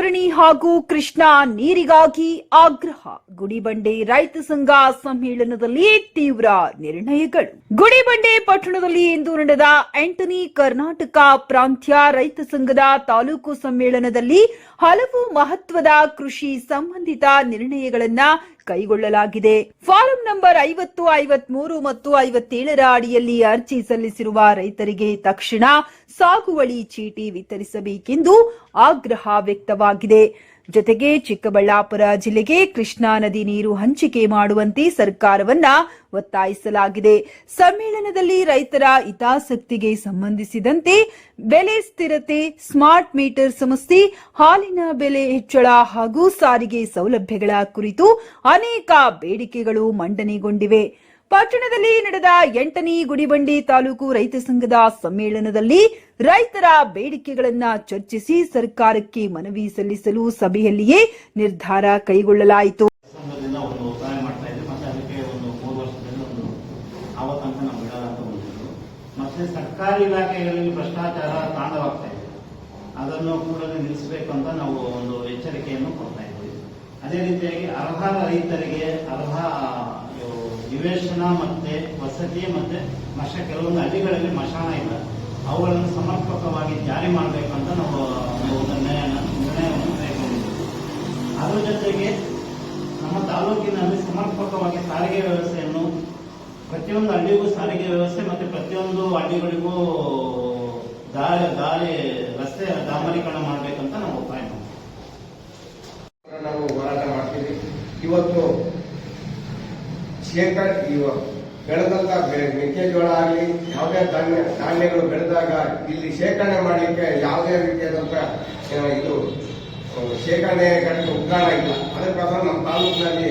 ವೈತರಣಿ ಹಾಗೂ ಕೃಷ್ಣಾ ನೀರಿಗಾಗಿ ಆಗ್ರಹ. ಗುಡಿಬಂಡೆ ರೈತ ಸಂಘ ಸಮ್ಮೇಳನದಲ್ಲಿ ತೀವ್ರ ನಿರ್ಣಯಗಳು. ಗುಡಿಬಂಡೆ ಪಟ್ಟಣದಲ್ಲಿ ಇಂದು ನಡೆದ ಎಂಟನಿ ಕರ್ನಾಟಕ ಪ್ರಾಂತ್ಯ ರೈತ ಸಂಘದ ತಾಲೂಕು ಸಮ್ಮೇಳನದಲ್ಲಿ ಹಲವು ಮಹತ್ವದ ಕೃಷಿ ಸಂಬಂಧಿತ ನಿರ್ಣಯಗಳನ್ನ ಕೈಗೊಳ್ಳಲಾಗಿದೆ. ನಂಬರ್ ಐವತ್ತು, ಐವತ್ಮೂರು ಮತ್ತು ಐವತ್ತೇಳರ ಅಡಿಯಲ್ಲಿ ಅರ್ಜಿ ಸಲ್ಲಿಸಿರುವ ರೈತರಿಗೆ ತಕ್ಷಣ ಸಾಗುವಳಿ ಚೀಟಿ ವಿತರಿಸಬೇಕೆಂದು ಆಗ್ರಹ ವ್ಯಕ್ತವಾಗಿದೆ. ಜೊತೆಗೆ ಚಿಕ್ಕಬಳ್ಳಾಪುರ ಜಿಲ್ಲೆಗೆ ಕೃಷ್ಣಾ ನದಿ ನೀರು ಹಂಚಿಕೆ ಮಾಡುವಂತೆ ಸರ್ಕಾರವನ್ನ ಒತ್ತಾಯಿಸಲಾಗಿದೆ. ಸಮ್ಮೇಳನದಲ್ಲಿ ರೈತರ ಹಿತಾಸಕ್ತಿಗೆ ಸಂಬಂಧಿಸಿದಂತೆ ಬೆಲೆ ಸ್ಥಿರತೆ, ಸ್ಮಾರ್ಟ್ ಮೀಟರ್ ಸಮಸ್ಯೆ, ಹಾಲಿನ ಬೆಲೆ ಹೆಚ್ಚಳ ಹಾಗೂ ಸಾರಿಗೆ ಸೌಲಭ್ಯಗಳ ಕುರಿತು ಅನೇಕ ಬೇಡಿಕೆಗಳು ಮಂಡನೆಗೊಂಡಿವೆ. ಪಟ್ಟಣದಲ್ಲಿ ನಡೆದ ಎಂಟನೇ ಗುಡಿಬಂಡಿ ತಾಲೂಕು ರೈತ ಸಂಘದ ಸಮ್ಮೇಳನದಲ್ಲಿ ರೈತರ ಬೇಡಿಕೆಗಳನ್ನು ಚರ್ಚಿಸಿ ಸರ್ಕಾರಕ್ಕೆ ಮನವಿ ಸಲ್ಲಿಸಲು ಸಭೆಯಲ್ಲಿಯೇ ನಿರ್ಧಾರ ಕೈಗೊಳ್ಳಲಾಯಿತು. ಮತ್ತೆ ಸರ್ಕಾರಿ ಇಲಾಖೆಗಳಲ್ಲಿ ಭ್ರಷ್ಟಾಚಾರ ತಾಂಡವಾಗ್ತಾ ಇದೆ. ಅದನ್ನು ಕೂಡ ನಿಲ್ಲಿಸಬೇಕು ಅಂತ ನಾವು ಒಂದು ಎಚ್ಚರಿಕೆಯನ್ನು ಕೊಡ್ತಾ ಇದ್ದೀವಿ ಅದೇ ರೀತಿಯಾಗಿ ಅರ್ಹ ರೈತರಿಗೆ ಅರ್ಹ ನಿವೇಶನ ಮತ್ತೆ ವಸತಿ ಮತ್ತೆ ಮಶ ಕೆಲವೊಂದು ಹಳ್ಳಿಗಳಲ್ಲಿ ಮಶಾನ ಇಲ್ಲ. ಅವುಗಳನ್ನು ಸಮರ್ಪಕವಾಗಿ ಜಾರಿ ಮಾಡಬೇಕಂತ ನಾವು ಒಂದು ನಿರ್ಣಯ ನಿರ್ಣಯವನ್ನು ಕೈಗೊಂಡಿದ್ದೇವೆ. ಅದರ ಜೊತೆಗೆ ನಮ್ಮ ತಾಲೂಕಿನಲ್ಲಿ ಸಮರ್ಪಕವಾಗಿ ಸಾರಿಗೆ ವ್ಯವಸ್ಥೆಯನ್ನು ಪ್ರತಿಯೊಂದು ಹಳ್ಳಿಗೂ ಸಾರಿಗೆ ವ್ಯವಸ್ಥೆ ಮತ್ತೆ ಪ್ರತಿಯೊಂದು ಹಳ್ಳಿಗಳಿಗೂ ದಾರಿ ದಾರಿ, ರಸ್ತೆ ಡಾಂಬರೀಕರಣ ಮಾಡಬೇಕಂತ ನಾವು ಮಾಡ್ತೀವಿ ನಾವು ಹೋರಾಟ ಮಾಡ್ತೀವಿ. ಇವತ್ತು ಶೇಖರ್ ಇವ ಬೆಳೆದಂತ ಬೆ- ಮೆಕ್ಕೆಜೋಳ ಆಗಲಿ ಯಾವುದೇ ಧಾನ್ಯ ಧಾನ್ಯಗಳು ಬೆಳೆದಾಗ ಇಲ್ಲಿ ಶೇಖರಣೆ ಮಾಡಲಿಕ್ಕೆ ಯಾವುದೇ ರೀತಿಯಾದಂತ ಆ, ಇದು ಶೇಖರಣೆ ಘಟಕ ಉಗ್ರಾಣ ಇಲ್ಲ ಅದಕ್ಕೋಸ್ಕರ ನಮ್ಮ ತಾಲೂಕಿನಲ್ಲಿ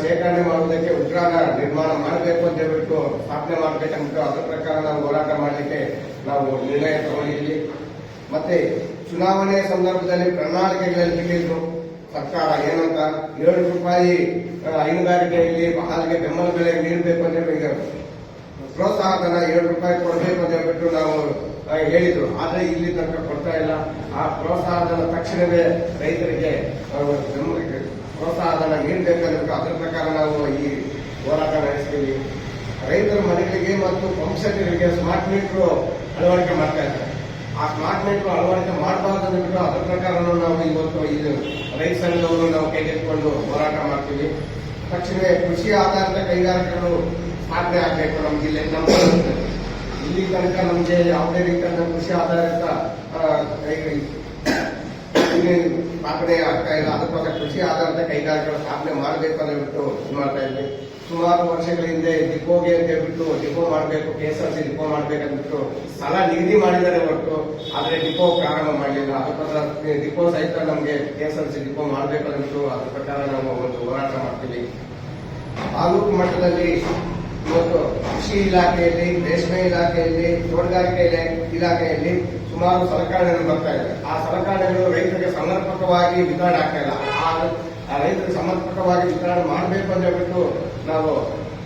ಶೇಖರಣೆ ಮಾಡುವುದಕ್ಕೆ ಉಗ್ರಾಣ ನಿರ್ಮಾಣ ಮಾಡಬೇಕು ಅಂತ ಹೇಳ್ಬಿಟ್ಟು ಸ್ಥಾಪನೆ ಮಾಡಬೇಕಂತ ಅದರ ಪ್ರಕಾರ ನಾವು ಹೋರಾಟ ಮಾಡಲಿಕ್ಕೆ ನಾವು ನಿರ್ಣಯ ತಗೊಂಡಿದ್ದೀವಿ ಮತ್ತೆ ಚುನಾವಣೆ ಸಂದರ್ಭದಲ್ಲಿ ಪ್ರಣಾಳಿಕೆಗಳಲ್ಲಿ ತಿಳಿದ್ರು ಸರ್ಕಾರ ಏನಂತ ಏಳು ರೂಪಾಯಿ ಹೈನುಗಾರಿಕೆಯಲ್ಲಿ ಹಾಲಿಗೆ ಬೆಂಬಲ ಬೆಲೆ ನೀಡಬೇಕು ಅಂತ ಹೇಳಿ ಪ್ರೋತ್ಸಾಹಧನ ಏಳು ರೂಪಾಯಿ ಕೊಡಬೇಕು ಅಂತ ಹೇಳ್ಬಿಟ್ಟು ನಾವು ಹೇಳಿದ್ರು. ಆದ್ರೆ ಇಲ್ಲಿ ತನಕ ಕೊಡ್ತಾ ಇಲ್ಲ. ಆ ಪ್ರೋತ್ಸಾಹಧನ ತಕ್ಷಣವೇ ರೈತರಿಗೆ ಪ್ರೋತ್ಸಾಹಧನ ನೀಡಬೇಕಂದ್ರೆ ಅದರ ಪ್ರಕಾರ ನಾವು ಈ ಹೋರಾಟ ನಡೆಸ್ತೀವಿ. ರೈತರ ಮನೆಗಳಿಗೆ ಮತ್ತು ಪಂಪ್ಸೆಟ್ಗಳಿಗೆ ಸ್ಮಾರ್ಟ್ ಮೀಟರ್ ಅಳವಡಿಕೆ ಮಾಡ್ತಾ ಇದ್ದಾರೆ. ಆ ಸ್ಮಾರ್ಟ್ ಮೀಟರ್ ಅಳವಡಿಕೆ ಮಾಡಬಾರ್ದು ಅಂದ್ಬಿಟ್ಟು ಅದರ ಪ್ರಕಾರ ನಾವು ಇವತ್ತು ಇದು ರೈತ ಸಂಘದವರು ನಾವು ಕೈಗೆತ್ತಿಕೊಂಡು ಹೋರಾಟ ಮಾಡ್ತೀವಿ ತಕ್ಷಣವೇ ಕೃಷಿ ಆಧಾರಿತ ಕೈಗಾರಿಕೆಗಳು ಸ್ಥಾಪನೆ ಆಗಬೇಕು ನಮ್ಮ ಜಿಲ್ಲೆ ನಮ್ಮ. ಇಲ್ಲಿ ತನಕ ನಮಗೆ ಯಾವುದೇ ರೀತಿಯ ಕೃಷಿ ಆಧಾರಿತ ಆ, ಕೈ- ಇಲ್ಲಿ ಸ್ಥಾಪನೆ ಆಗ್ತಾ ಇಲ್ಲ. ಅದಕ್ಕೋಸ್ಕರ ಕೃಷಿ ಆಧಾರಿತ ಕೈಗಾರಿಕೆಗಳ ಸ್ಥಾಪನೆ ಮಾಡಬೇಕು ಅಂತ ಹೇಳ್ಬಿಟ್ಟು ಇದು ಮಾಡ್ತಾ ಇದ್ವಿ. ಸುಮಾರು ವರ್ಷಗಳ ಹಿಂದೆ ಡಿಪೋಗೆ ಅಂತ ಹೇಳ್ಬಿಟ್ಟು ಡಿಪೋ ಮಾಡಬೇಕು K S R C depot ಮಾಡ್ಬೇಕಂದ್ಬಿಟ್ಟು ಸ್ಥಳ ನಿಗದಿ ಮಾಡಿದ್ದಾರೆ ಹೊರತು, ಆದರೆ ಡಿಪೋ ಪ್ರಾರಂಭ ಮಾಡಲಿಲ್ಲ. ಅದಕ್ಕೋಸ್ಕರ ಡಿಪೋ ಸಹಿತ ನಮಗೆ K S R C depot ಮಾಡಬೇಕು ಅಂದ್ಬಿಟ್ಟು ಅದ್ರ ಪ್ರಕಾರ ನಾವು ಒಂದು ಹೋರಾಟ ಮಾಡ್ತೀವಿ. ತಾಲೂಕು ಮಟ್ಟದಲ್ಲಿ ಇವತ್ತು ಕೃಷಿ ಇಲಾಖೆಯಲ್ಲಿ, ರೇಷ್ಮೆ ಇಲಾಖೆಯಲ್ಲಿ, ತೋಟಗಾರಿಕೆ ಇಲಾ- ಇಲಾಖೆಯಲ್ಲಿ ಸುಮಾರು ಸಲಕರಣೆಗಳು ಬರ್ತಾ ಇದೆ. ಆ ಸಲಕರಣೆಗಳು ಸಮರ್ಪಕವಾಗಿ ವಿತರಣೆ ಆಗ್ತಾ ಇಲ್ಲ. ಆ ರೈತರು ಸಮರ್ಪಕವಾಗಿ ವಿತರಣೆ ಮಾಡಬೇಕು ಅಂತ ಹೇಳ್ಬಿಟ್ಟು ನಾವು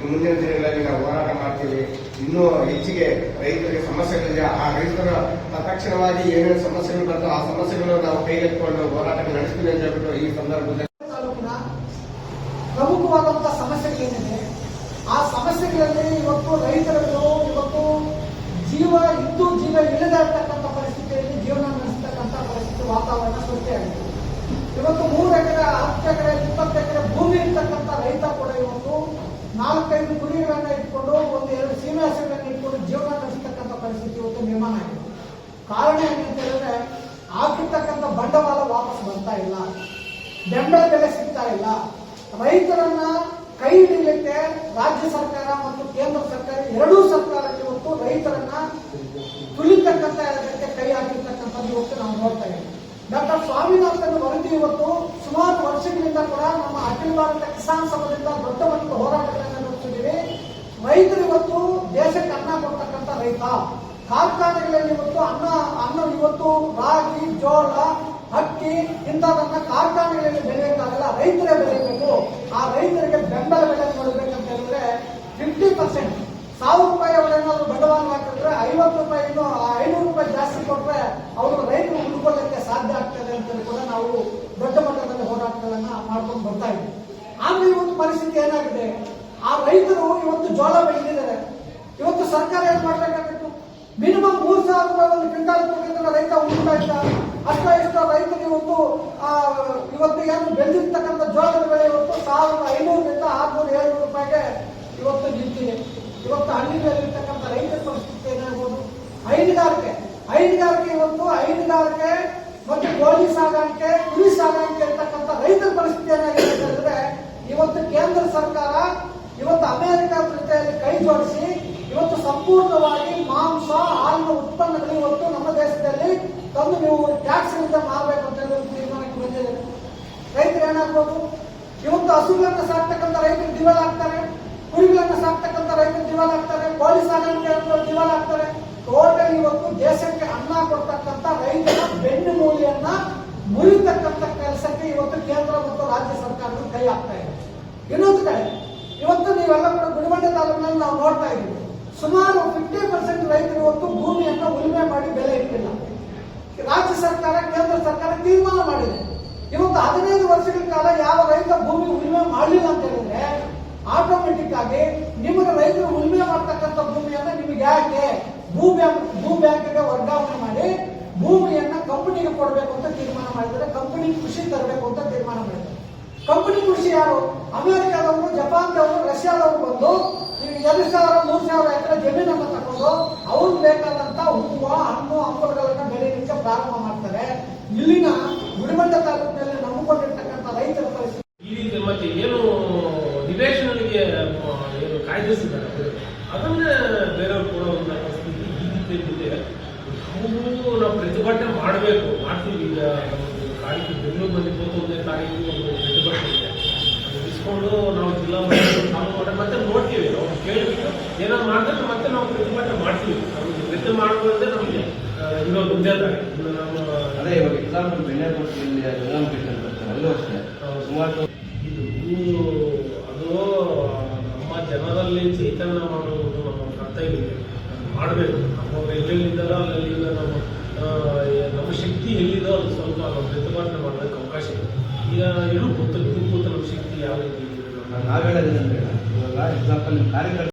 ಮುಂದಿನ ದಿನಗಳಲ್ಲಿ ನಾವು ಹೋರಾಟ ಮಾಡ್ತೀವಿ. ಇನ್ನೂ ಹೆಚ್ಚಿಗೆ ರೈತರಿಗೆ ಸಮಸ್ಯೆಗಳಿದೆ. ಆ ರೈತರ ತಕ್ಷಣವಾಗಿ ಏನೇನು ಸಮಸ್ಯೆಗಳು ಬರ್ತಾವೆ ಆ ಸಮಸ್ಯೆಗಳು ನಾವು ಕೈಗೆತ್ತಿಕೊಂಡು ಹೋರಾಟ ನಡೆಸ್ತೀವಿ ಅಂತ ಹೇಳ್ಬಿಟ್ಟು ಈ ಸಂದರ್ಭದಲ್ಲಿ ಪ್ರಮುಖವಾದಂತಹ ಸಮಸ್ಯೆಗಳೇನಿದೆ ಆ ಸಮಸ್ಯೆಗಳಲ್ಲಿ ಇವತ್ತು ರೈತರನ್ನು ಇವತ್ತು ಜೀವ ಇದ್ದು ಜೀವ ಇಲ್ಲದೆ ಇರ್ತಕ್ಕಂಥ ಪರಿಸ್ಥಿತಿಯಲ್ಲಿ ಜೀವನ ನಡೆಸ್ತಕ್ಕಂಥ ಪರಿಸ್ಥಿತಿ ವಾತಾವರಣ ಸೃಷ್ಟಿಯಾಗಿದೆ ಇವತ್ತು ಮೂರು ಎಕರೆ ಹತ್ತು ಎಕರೆ ಇಪ್ಪತ್ತು ಎಕರೆ ಭೂಮಿ ಇರ್ತಕ್ಕಂಥ ರೈತ ಕೂಡ ಇವತ್ತು ನಾಲ್ಕೈದು ಕುರಿಗಳನ್ನ ಇಟ್ಕೊಂಡು ಒಂದು ಎರಡು ಸೀಮೆ ಇಟ್ಕೊಂಡು ಜೀವನ ನಡೆಸ್ತಕ್ಕಂಥ ಪರಿಸ್ಥಿತಿ ಇವತ್ತು ನಿರ್ಮಾಣ ಆಗಿದೆ. ಕಾರಣ ಏನಂತ ಹೇಳಿದ್ರೆ, ಹಾಕಿರ್ತಕ್ಕಂಥ ಬಂಡವಾಳ ವಾಪಸ್ ಬರ್ತಾ ಇಲ್ಲ. ಬೆಂಬಲ ಬೆಲೆ ಸಿಗ್ತಾ ಇಲ್ಲ. ರೈತರನ್ನ ಕೈ ಹಿಡಿಯಲಿಕ್ಕೆ ರಾಜ್ಯ ಸರ್ಕಾರ ಮತ್ತು ಕೇಂದ್ರ ಸರ್ಕಾರ ಎರಡೂ ಸರ್ಕಾರ ಇವತ್ತು ರೈತರನ್ನ ತುಳಿತಕ್ಕಂಥ ಇದಕ್ಕೆ ಕೈ ಹಾಕಿರ್ತಕ್ಕಂಥದ್ದು ಇವತ್ತು ನಾವು ನೋಡ್ತಾ ಇದ್ದೀವಿ. ಡಾಕ್ಟರ್ ಸ್ವಾಮಿನಾಥನ್ ವರದಿ ಇವತ್ತು ಸುಮಾರು ವರ್ಷಗಳಿಂದ ಕೂಡ ನಮ್ಮ ಅಖಿಲ ಭಾರತ ಕಿಸಾನ್ ಸಭಾದಿಂದ ದೊಡ್ಡ ಮಟ್ಟದ ಹೋರಾಟಗಳನ್ನು ನಡೆಸಿದ್ದೀವಿ ರೈತರು ಇವತ್ತು ದೇಶಕ್ಕೆ ಅನ್ನ ಕೊಡ್ತಕ್ಕಂಥ ರೈತ ಇವತ್ತು ಅನ್ನ ಅನ್ನ ಇವತ್ತು ರಾಗಿ, ಜೋಳ ಅಕ್ಕಿ ಇಂಥದನ್ನ ಕಾರ್ಖಾನೆಗಳಲ್ಲಿ ಬೆಳೆಯೋಕ್ಕಾಗಲ್ಲ ರೈತರೇ ಬೆಳೆಯಬೇಕು. ಆ ರೈತರಿಗೆ ಬೆಂಬಲ ಬೆಲೆ ಕೊಡಬೇಕಂತ ಹೇಳಿದ್ರೆ ಫಿಫ್ಟಿ ಪರ್ಸೆಂಟ್ ಸಾವಿರ ರೂಪಾಯಿ ಅವರೇನಾದ್ರು ಬಂಡವಾಳ ಹಾಕಿದ್ರೆ ಐವತ್ತು ರೂಪಾಯಿ ಇನ್ನು ಐನೂರು ರೂಪಾಯಿ ಜಾಸ್ತಿ ಕೊಟ್ಟರೆ ಅವರು ರೈತರು ಉಳ್ಕೊಳ್ಳಕ್ಕೆ ಸಾಧ್ಯ ಆಗ್ತದೆ ಅಂತ ಕೂಡ ನಾವು ದೊಡ್ಡ ಮಟ್ಟದಲ್ಲಿ ಹೋರಾಟಗಳನ್ನ ಮಾಡ್ಕೊಂಡು ಬರ್ತಾ ಇದ್ದೀವಿ. ಆದ್ರೆ ಇವತ್ತು ಪರಿಸ್ಥಿತಿ ಏನಾಗಿದೆ? ಆ ರೈತರು ಇವತ್ತು ಜೋಳ ಬೆಳೆದಿದ್ದಾರೆ. ಇವತ್ತು ಸರ್ಕಾರ ಏನ್ ಮಾಡ್ಬೇಕಾಗಿತ್ತು ಮಿನಿಮಮ್ ಮೂರ್ ಸಾವಿರ ರೂಪಾಯಿ ಒಂದು ಕ್ವಿಂಟಾಲ್ ಕೊಟ್ಟಿದ್ರೆ ರೈತ ಉಳ್ತಾ ಇದ್ದ ಅಷ್ಟ ಇಷ್ಟ ರೈತರಿಗೆ ಒಂದು ಇವತ್ತು ಏನು ಬೆಳೆದಿರ್ತಕ್ಕಂಥ ಜೋಳದ ಬೆಳೆ ಇವತ್ತು ಸಾವಿರದ ಐನೂರರಿಂದ ಆರ್ನೂರು ಏಳ್ನೂರು ರೂಪಾಯಿಗೆ ಇವತ್ತು ನಿಂತಿದೆ. ಇವತ್ತು ಹಳ್ಳಿಗಳಲ್ಲಿರ್ತಕ್ಕಂಥ ರೈತರ ಪರಿಸ್ಥಿತಿ ಏನಾಗ್ಬೋದು? ಹೈನುಗಾರಿಕೆ. ಹೈನುಗಾರಿಕೆ ಇವತ್ತು, ಹೈನುಗಾರಿಕೆ ಮತ್ತೆ ಕೋಳಿ ಸಾಗಾಣಿಕೆ, ಕುರಿ ಸಾಗಾಣಿಕೆ ಇರ್ತಕ್ಕಂಥ ರೈತರ ಪರಿಸ್ಥಿತಿ ಏನಾಗಿದೆ ಅಂತಂದ್ರೆ, ಇವತ್ತು ಕೇಂದ್ರ ಸರ್ಕಾರ ಇವತ್ತು ಅಮೆರಿಕ ಜೊತೆಯಲ್ಲಿ ಕೈ ಜೋಡಿಸಿ, ಇವತ್ತು ಸಂಪೂರ್ಣವಾಗಿ ಮಾಂಸ ಉತ್ಪನ್ನಗಳು ಇವತ್ತು ನಮ್ಮ ದೇಶದಲ್ಲಿ ತಂದು ನೀವು ಟ್ಯಾಕ್ಸ್ ಅಂತ ಮಾಡಬೇಕು ಅಂತ ಹೇಳಿ ತೀರ್ಮಾನಕ್ಕೆ ಬಂದಿದೆ. ರೈತರು ಏನಾಗ್ಬೋದು ಇವತ್ತು ಹಸುಗಳನ್ನ ಸಾಕ್ತಕ್ಕಂಥ ರೈತರು ದಿವಾಲ್ ಆಗ್ತಾರೆ, ಕುರಿಗಳನ್ನ ಸಾಕ್ತಕ್ಕಂಥ ರೈತರು ದಿವಾಲ್ ಆಗ್ತಾರೆ, ಕೋಳಿ ಸಾಗಾಣಿಕೆ ದಿವಾಲ್ ಆಗ್ತಾರೆ. ಟೋಟಲ್ ಇವತ್ತು ದೇಶಕ್ಕೆ ಅನ್ನ ಕೊಡ್ತಕ್ಕಂಥ ರೈತರ ಬೆನ್ನು ಮೂಲಿಯನ್ನ ಮುರಿತಕ್ಕಂಥ ಕೆಲಸಕ್ಕೆ ಇವತ್ತು ಕೇಂದ್ರ ಮತ್ತು ರಾಜ್ಯ ಸರ್ಕಾರಗಳು ಕೈ ಆಗ್ತಾ ಇದೆ ಇನ್ನೊಂದು ಕಡೆ, ಇವತ್ತು ನೀವೆಲ್ಲ ಕೂಡ ಗುಡಿಬಂಡೆ ತಾಲೂಕಿನಲ್ಲಿ ನಾವು ನೋಡ್ತಾ ಇದ್ದೀವಿ. ಸುಮಾರು ಫಿಫ್ಟಿ ಪರ್ಸೆಂಟ್ ರೈತರು ಇವತ್ತು ಭೂಮಿಯನ್ನ ಉಳುಮೆ ಮಾಡಿ ಬೆಲೆ ಇಟ್ಟಿಲ್ಲ ರಾಜ್ಯ ಸರ್ಕಾರ, ಕೇಂದ್ರ ಸರ್ಕಾರ ತೀರ್ಮಾನ ಮಾಡಿದೆ. ಇವತ್ತು ಹದಿನೈದು ವರ್ಷಗಳ ಕಾಲ ಯಾವ ರೈತ ಭೂಮಿ ಉಳುಮೆ ಮಾಡಲಿಲ್ಲ ಅಂತ ಹೇಳಿದ್ರೆ ಆಟೋಮೆಟಿಕ್ ಆಗಿ ನಿಮಗೆ ರೈತರು ಉಳುಮೆ ಮಾಡ್ತಕ್ಕಂಥ ಭೂಮಿಯನ್ನ ನಿಮಗೆ ಯಾಕೆ? ಭೂ ಬ್ಯಾಂಕ್ ಭೂ ಬ್ಯಾಂಕ್ಗೆ ವರ್ಗಾವಣೆ ಮಾಡಿ ಭೂಮಿಯನ್ನ ಕಂಪನಿಗೆ ಕೊಡಬೇಕು ಅಂತ ತೀರ್ಮಾನ ಮಾಡಿದ್ರೆ ಕಂಪನಿ ಕೃಷಿ ತರಬೇಕು ಅಂತ ತೀರ್ಮಾನ ಮಾಡಿದ್ದಾರೆ. ಕಂಪನಿ ಕೃಷಿ ಯಾರು? ಅಮೆರಿಕದವರು, ಜಪಾನ್ದವರು, ರಷ್ಯಾದವರು ಬಂದು ಎರಡು ಸಾವಿರ, ಮೂರು ಸಾವಿರ ಎಕರೆ ಜಮೀನನ್ನು ತಗೊಂಡು ಅವ್ರಿಗೆ ಬೇಕಾದಂತ ಪ್ರಾರಂಭ ಮಾಡ್ತಾರೆ. ಇಲ್ಲಿನ ಗುಡಿಬಂಡ ತಾಲೂಕಿನಲ್ಲಿ ನಂಬಿಕೊಂಡಿರ್ತಕ್ಕಂಥ ರೈತರ ಪರಿಸ್ಥಿತಿ. ಈ ಮತ್ತೆ ಏನು ನಿವೇಶನಿಗೆ ಏನು ಕಾಯ್ದಿರಿಸಿದ್ದಾರೆ ಅದನ್ನೇ ಬೇರೆಯವ್ರು ಕೊಡುವಂತ ಪರಿಸ್ಥಿತಿ ಈ ರೀತಿ ಇದೆ. ನಾವು ನಾವು ಪ್ರತಿಭಟನೆ ಮಾಡಬೇಕು, ಮಾಡ್ತೀವಿ. ಈಗ ತಾರೀಕು ಬೆಂಗಳೂರು ನಲ್ಲಿ ಇಪ್ಪತ್ತೊಂದನೇ ತಾರೀಕು ಒಂದು ಪ್ರತಿಭಟನೆ ಇದೆ. ಅದು ಇಸ್ಕೊಂಡು ನಾವು ಜಿಲ್ಲಾ ಮತ್ತೆ ನೋಡ್ತೀವಿ. ನಾವು ಕೇಳ್ತೀವಿ ಏನಾದ್ರು ಮಾಡಿದ್ರೆ ಮತ್ತೆ ನಾವು ಪ್ರತಿಭಟನೆ ಮಾಡ್ತೀವಿ. ನಮ್ಗೆ ಪ್ರತಿ ಮಾಡೋದ್ರಿಂದ ನಮಗೆ ಇರೋ ಇರೋದು ನಾವು ಅದೇ ಇವಾಗ ಎಕ್ಸಾಂಪಲ್ ಅಂತ ಬರ್ತಾರೆ ಅಲ್ಲೂ ಅಷ್ಟೇ. ಸುಮಾರು ಇದು ಅದು ನಮ್ಮ ಜನರಲ್ಲಿ ಚೈತನ್ಯ ಮಾಡುವುದು ನಮ್ಮ ಕರ್ತವ್ಯ ಇದೆ ಮಾಡಬೇಕು. ನಮ್ಮ ಎಲ್ಲೆಲ್ಲಿದ್ದಾರೋ ಅಲ್ಲೆಲ್ಲಿಂದ ನಮ್ಮ ಆ, ನಮ್ಮ ಶಕ್ತಿ ಎಲ್ಲಿದೋ ಅದು ಸ್ವಲ್ಪ ನಾವು ಪ್ರತಿಭಟನೆ ಮಾಡೋದಕ್ಕೆ ಅವಕಾಶ ಇದೆ. ಈಗ ಗೊತ್ತು ಕೂತ ಗೊತ್ತು ನಮ್ಮ ಶಕ್ತಿ ಯಾವ ರೀತಿ ಹೇಳೋದಿಲ್ಲ ನಾವ್ ಹೇಳೋದೇನಂದ್ರೆ ಇವಾಗ ಎಕ್ಸಾಂಪಲ್ ಕಾರ್ಯಕರ್ತ